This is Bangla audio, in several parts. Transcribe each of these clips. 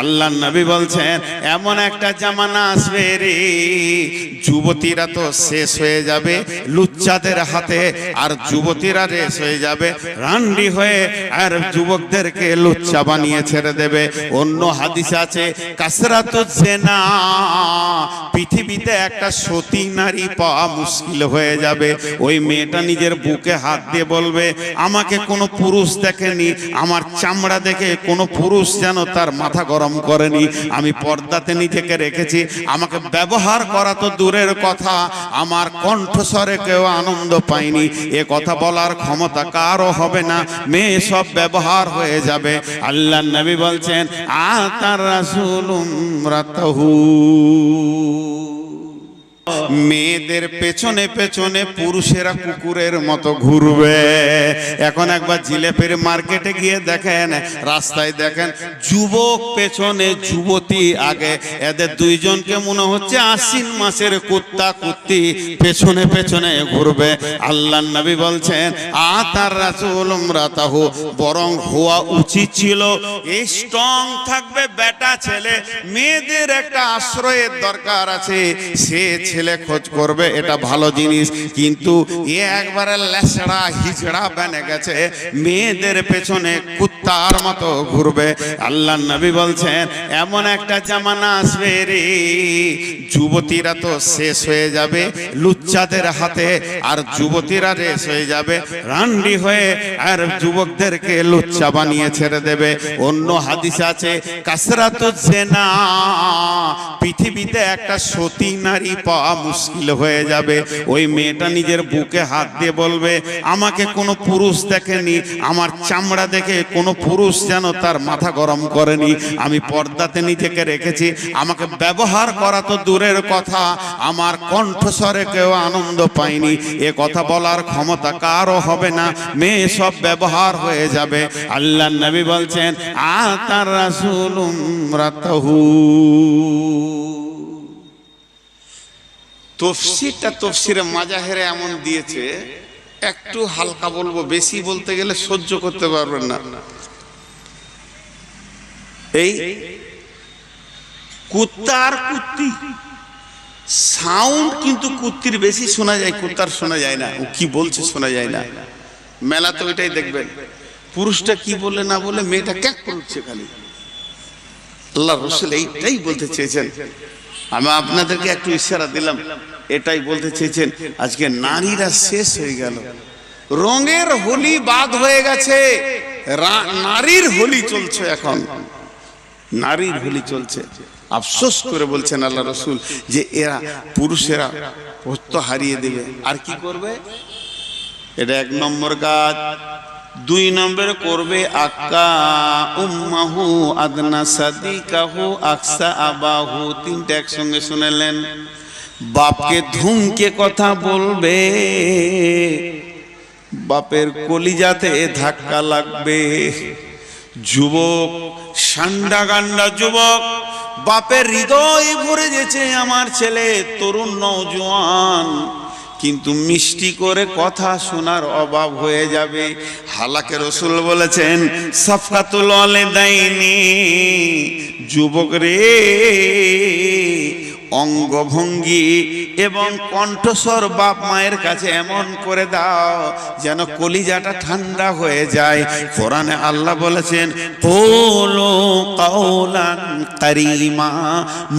আল্লাহ নবী বলছেন, এমন একটা জামানা আসবে রে। যুবতীরা তো শেষ হয়ে যাবে লুচ্চাদের হাতে, আর যুবতীরা রেস হয়ে যাবে রান্ডি হয়ে, আর যুবকদেরকে লুচ্চা বানিয়ে ছেড়ে দেবে। অন্য হাদিস আছে, কাসরাত জেনা। পৃথিবীতে একটা সতী নারী পাওয়া মুশকিল হয়ে যাবে। ওই মেয়েটা নিজের বুকে হাত দিয়ে বলবে, আমাকে কোনো পুরুষ দেখেনি, আমার চামড়া দেখে কোনো পুরুষ যেন তার মাথা গরম করেনি, আমি পর্দাতে নিজেকে রেখেছি। আমাকে ব্যবহার করা তো দূরের কথা, আমার কণ্ঠস্বরে কেউ আনন্দ পায়নি। এ কথা বলার ক্ষমতা কারও হবে না, মেয়ে সব ব্যবহার হয়ে যাবে। আল্লাহ নবী বলছেন আ তার রাসূলুম রাতাহু। মেয়েদের পেছনে পেছনে পুরুষেরা কুকুরের মতো ঘুরবে। এখন একবার জিলেপের মার্কেটে গিয়ে দেখেন, রাস্তায় দেখেন যুবক পেছনে যুবতী আগে। এদের দুইজনকে মনে হচ্ছে আশ্বিন মাসের কুত্তা কুত্তি পেছনে পেছনে ঘুরবে। আল্লাহ নবী বলছেন আ তার রাসূল রাতাহু বরং হওয়া উচিত ছিল এই স্ট্রং থাকবে বেটা ছেলে। মেয়েদের একটা আশ্রয়ের দরকার আছে। সে ছেলে খোঁজ করবে, এটা ভালো জিনিস। কিন্তু এ একবারে লেসড়া হিজড়া বেনে গেছে। মেয়েদের পেছনে কুত্তার মতো ঘুরবে। আল্লাহ নবী বলছেন, এমন একটা জামানা আসবে রে। যুবতীরা তো শেষ হয়ে যাবে লুচ্চাদের হাতে, আর যুবতীরা রেস হয়ে যাবে রান্ডি হয়ে, আর যুবকদেরকে লুচ্চা বানিয়ে ছেড়ে দেবে। অন্য হাদিস আছে কাসরাত জেনা। পৃথিবীতে একটা সতী নারী পাওয়া মুশকিল হয়ে যাবে। ওই মেয়েটা নিজের বুকে হাত দিয়ে বলবে, আমাকে কোনো পুরুষ দেখেনি, আমার চামড়া দেখে কোনো পুরুষ যেন তার মাথা গরম করেনি। আমি পর্দাতে নিজেকে রেখেছি, আমাকে ব্যবহার করা তো দূরের কথা, আমার কণ্ঠস্বরে কেউ আনন্দ পায়নি। এ কথা বলার ক্ষমতা কারও হবে না, মেয়ে সব ব্যবহার হয়ে যাবে। আল্লাহ নবী বলছেন আ তার রাসূলুম রাতাহু। তফসিরটা তফসিরে মাজাহেরে এমন দিয়েছে একটু হালকা বলব বেশি বলতে গেলে সহ্য করতে পারবেন না। এই কুত্তা আর কুত্তি। সাউন্ড কিন্তু কুত্তির বেশি শোনা যায় কুত্তার শোনা যায় না। ও কি বলছে শোনা যায় না। মেলা তো ওইটাই দেখবেন। পুরুষটা কি বলে না বলে মেয়েটা ক্যাক করছে খালি। আল্লাহ রসুল এইটাই বলতে চেয়েছেন। আমি আপনাদেরকে একটু ইশারা দিলাম, এটাই বলতে চেয়েছেন, আজকে নারীরা শেষ হয়ে গেল। রঙের হোলি বাদ হয়ে গেছে নারীর হোলি চলছে এখন। নারীর হোলি চলছে। আফসোস করে বলছেন আল্লাহ রসুল যে এরা পুরুষেরা ভক্ত হারিয়ে দেবে। আর কি করবে? এটা এক নম্বর কাজ। দুই নম্বরে করবে আক্কা উম্মাহু আদনা সাদিকাহু আকসা আবাহু। তিনটা একসঙ্গে শুনেলেন। বাপকে ধুমকে কথা বলবে। বাপের কলিজাতে ধাক্কা লাগবে। যুবক, সান্ডা গান্ডা যুবক, বাপের হৃদয় ভরে গেছে আমার ছেলে, তরুণ নৌজওয়ান কিন্তু মিষ্টি করে কথা শোনার অভাব হয়ে যাবে। হালাকে রসুল বলেছেন সফাতুল দেয়নি যুবক রে। অঙ্গভঙ্গি এবং কণ্ঠস্বর বাপ মায়ের কাছে এমন করে দাও যেন কলিজাটা ঠান্ডা হয়ে যায়। কোরআনে আল্লাহ বলেছেন পোলো কাউলান কারিমা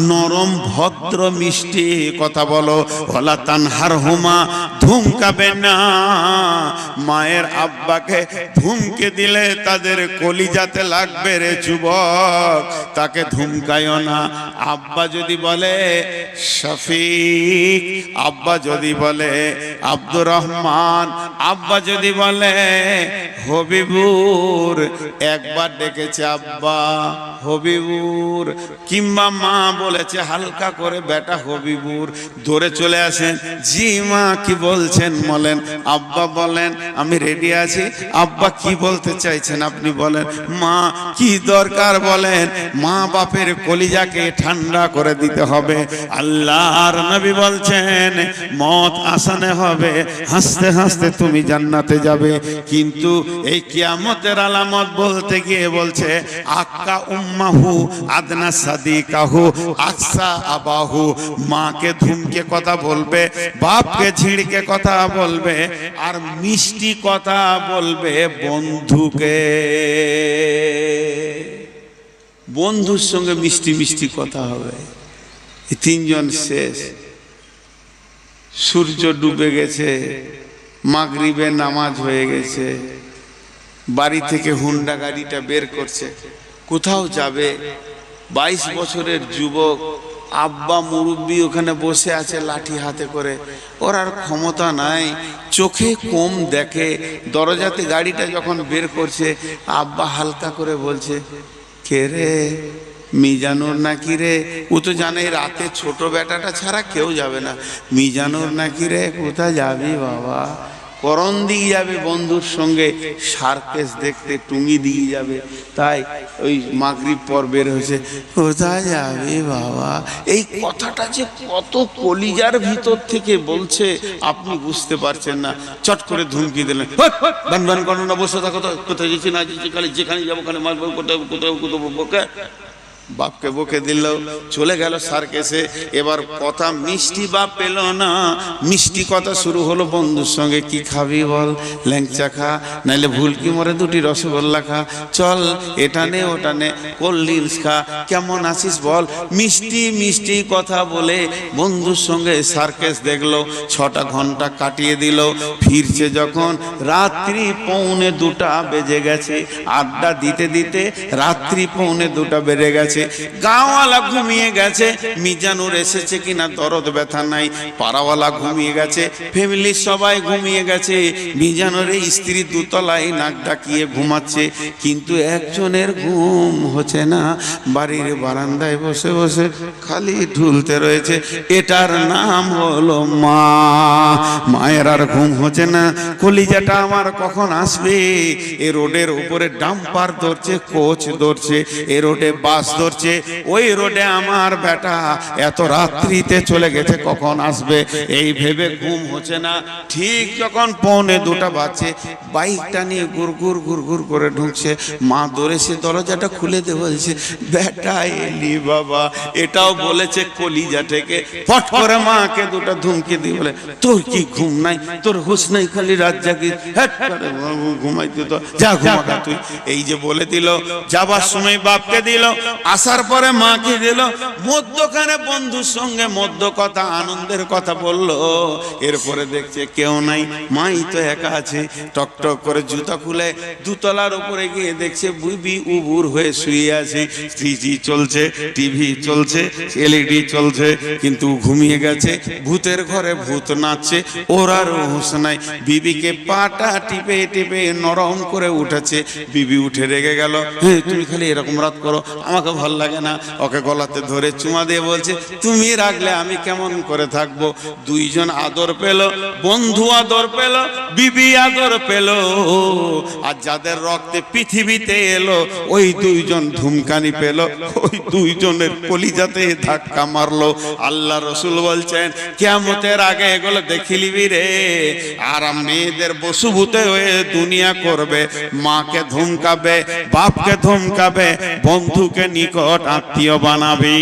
নরম ভদ্র মিষ্টি কথা বলো। হলা তানহার হুমা ধুমকাবে না। মায়ের আব্বাকে ধুমকে দিলে তাদের কলিজাতে লাগবে রে যুবক। তাকে ধুমকায়ও না। আব্বা যদি বলে শফিক, আব্বা যদি বলে আব্দুর রহমান, আব্বা যদি বলে হবিবুর, একবার ডেকেছে আব্বা হবিবুর, কিংবা মা বলেছে হালকা করে বেটা হবিবুর, ধরে চলে আসেন। জি মা কি বলছেন বলেন। আব্বা বলেন, আমি রেডি আছি। আব্বা কি বলতে চাইছেন আপনি বলেন। মা কি দরকার বলেন। মা বাপের কলিজাকে ঠান্ডা করে দিতে হবে। আল্লাহর নবী বলছেন, মত আসানে হবে, হাসতে হাসতে তুমি জান্নাতে যাবে। কিন্তু এই কিয়ামতের আলামত বলতে গিয়ে বলছে, আক্কা উম্মাহু আদনা সাদিকাহু, আকসা আবাহু। মাকে ধুমকে কথা বলবে, বাপকে ঝিড়কে কথা বলবে, আর মিষ্টি কথা বলবে বন্ধুকে। বন্ধুর সঙ্গে মিষ্টি মিষ্টি কথা হবে। এই তিনজন শেষ। সূর্য ডুবে গেছে মাগরিবের নামাজ হয়ে গেছে, বাড়ি থেকে হুন্ডা গাড়িটা বের করছে। কোথাও যাবে? বাইশ বছরের যুবক, আব্বা মুরব্বী ওখানে বসে আছে লাঠি হাতে করে। ওর আর ক্ষমতা নাই, চোখে কম দেখে। দরজাতে গাড়িটা যখন বের করছে, আব্বা হালকা করে বলছে, কে রে? মিজানুর নাকি রে ও তো জানে রাতে ছোট বেটাটা ছাড়া কেউ যাবে না। মিজানুর নাকি রে কোথায় যাবি বাবা? করণ দিয়ে যাবে বন্ধুর সঙ্গে সার্কেস দেখতে টুঙ্গি দিয়ে যাবে। তাই ওই মাগরিব পর বের হয়েছে। কোথায় যাবে বাবা? এই কথাটা যে কত কলিজার ভিতর থেকে বলছে, আপনি বুঝতে পারছেন না। চট করে ধুমকি দিলেন। বান বান করো না, বসে থাকো কোথায় যেছি না যেছি খালি যেখানে যাব, ওখানে মারবো কোথাও কোথাও কোথাও বাপকে বকে দিল, চলে গেল সার্কেসে এবার কথা মিষ্টি বাপ পেল না, মিষ্টি কথা শুরু হলো বন্ধুর সঙ্গে। কি খাবি বল, ল্যাংচা খা, নাইলে ভুলকি মরে দুটি রসগোল্লা খা। চল, এটা নে, ওটা নে, কোল্ড ড্রিঙ্কস খা। কেমন আছিস বল? মিষ্টি মিষ্টি কথা বলে বন্ধুর সঙ্গে সার্কেস দেখল, ছটা ঘণ্টা কাটিয়ে দিল। ফিরছে যখন, রাত্রি পৌনে দুটা বেজে গেছে। আড্ডা দিতে দিতে রাত্রি পৌনে দুটা বেড়ে গেছে। গাঁওয়ালা ঘুমিয়ে গেছে। মিজানুর এসেছে কিনা দরদ ব্যথা নাই। পাড়াওয়ালা ঘুমিয়ে গেছে। ফ্যামিলির সবাই ঘুমিয়ে গেছে। মিজানুর স্ত্রী দুতলায় নাক ডাকিয়ে ঘুমাচ্ছে। কিন্তু একজনের ঘুম হচ্ছে না। বাড়ির বারান্দায় বসে বসে খালি ঢুলতে রয়েছে। এটার নাম হলো মা। মায়ের আর ঘুম হচ্ছে না। কলিজাটা আমার কখন আসবে? এ রোডের উপরে ডাম্পার ধরছে, কোচ ধরছে। এ রোডে বাস ধরছে। ওই রোডে আমার বেটা এত রাত্রিতে চলে গেছে, কখন আসবে? এই ভেবে ঘুম হচ্ছে না। ঠিক যখন পৌনে দুটা বাজছে, বাইকটা নিয়ে গুড়গুড় গুড়গুড় করে ঢুকছে। মা দৌড়ে সে দরজাটা খুলে দে বেটা, এলি বাবা। এটাও বলেছে কলিজা থেকে। ফট করে মাকে দুটো ধুমকে দিয়ে বলে, তোর কি ঘুম নাই? তোর হুশ নাই খালি রাত জাগি ঘুমাইতে তো যা ঘুমাকা তুই। এই যে বলে দিল, যাবার সময় বাপকে দিল। আসার পরে মাকে দিল? মধ্যখানে বন্ধুর সঙ্গে মধ্য কথা, আনন্দের কথা বলল। এরপরে দেখছে কেউ নাই, মাই তো একা আছে। টক টক করে জুতা খুলে দুতলার উপরে গিয়ে দেখছে বুবি উবুর হয়ে শুয়ে আছে। থ্রিজি চলছে, টিভি চলছে, এলইডি চলছে, কিন্তু ঘুমিয়ে গেছে। ভূতের ঘরে ভূত নাচছে, ওর আর হুঁশ নাই। বিবিকে পাটা টিপে টিপে নরম করে উঠেছে। বিবি উঠে রেগে গেল হ্যাঁ তুমি খালি এরকম রাত করো, আমাকে ভালো লাগে না। ওকে গলাতে ধরে চুমা দিয়ে বলছে, তুমি রাখলে আমি কেমন করে থাকব? দুইজন আদর পেল, বন্ধু আদর পেল, বিবি আদর পেল। আর যাদের রক্তে পৃথিবীতে এলো, ওই দুইজন ধুমকানি পেল, ওই দুইজনের কলিজাতে ধাক্কা মারলো। আল্লাহ রসুল বলছেন কেমতের আগে এগুলো দেখিলিবি রে? আর মেয়েদের বসুভূতে হয়ে দুনিয়া করবে, মাকে ধমকাবে, বাপকে ধমকাবে, বন্ধুকে নিকট আত্মীয় বানাবি।